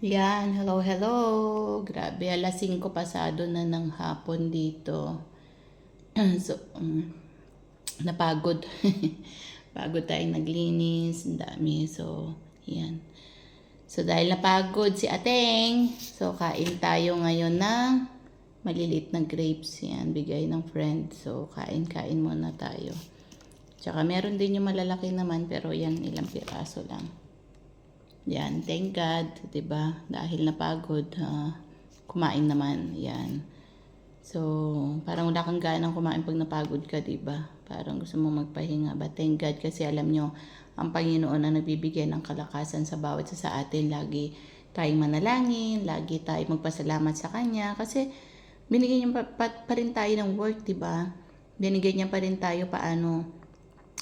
Yan, hello, hello. Grabe, alas 5 pasado na ng hapon dito. so, um, napagod. Pagod tayong naglinis, ang dami. So, yan. So, dahil napagod si Ateng, so kain tayo ngayon ng maliliit na grapes. Yan, bigay ng friend. So, kain-kain muna tayo. Tsaka meron din yung malalaki naman, pero yan, ilang piraso lang. Yan, thank God, 'di ba? Dahil napagod, ah, kumain naman. Yan. So, parang wala kang ganang kumain pag napagod ka, 'di ba? Parang gusto mo magpahinga. But thank God kasi alam nyo, ang Panginoon ang nagbibigay ng kalakasan sa bawat isa sa atin. Lagi tayong manalangin, lagi tayong magpasalamat sa Kanya kasi binigyan niya pa, pa, pa rin tayo ng work, 'di ba? Binigyan niya pa rin tayo paano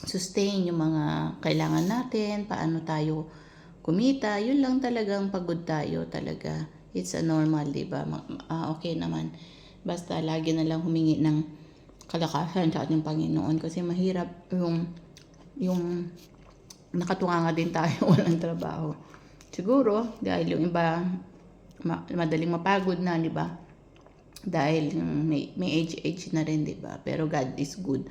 sustain yung mga kailangan natin, paano tayo kumita, yun lang talagang pagod tayo talaga. It's a normal, di ba? Ah, okay naman. Basta lagi na lang humingi ng kalakasan sa ating Panginoon kasi mahirap yung yung nakatunga nga din tayo walang trabaho. Siguro, dahil yung iba ma- madaling mapagod na, di ba? Dahil may, may age-age na rin, di ba? Pero God is good.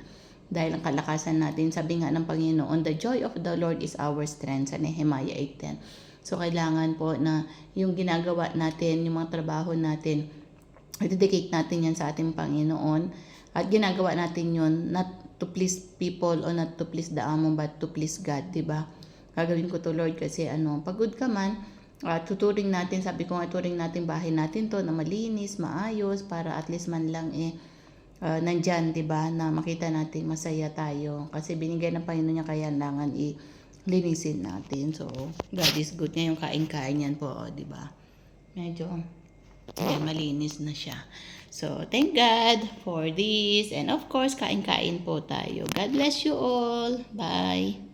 Dahil ang kalakasan natin, sabi nga ng Panginoon, the joy of the Lord is our strength sa Nehemiah 8.10. So, kailangan po na yung ginagawa natin, yung mga trabaho natin, i-dedicate natin yan sa ating Panginoon. At ginagawa natin yun, not to please people or not to please the amo, but to please God, di ba? Gagawin ko to Lord kasi ano, pagod ka man, uh, tuturing natin, sabi ko nga, turing natin bahay natin to na malinis, maayos, para at least man lang eh, uh, nandyan, di ba, na makita natin masaya tayo. Kasi binigay ng Panginoon niya kailangan i-linisin natin. So, God is good niya yung kain-kain yan po, di ba? Medyo, eh, malinis na siya. So, thank God for this. And of course, kain-kain po tayo. God bless you all. Bye.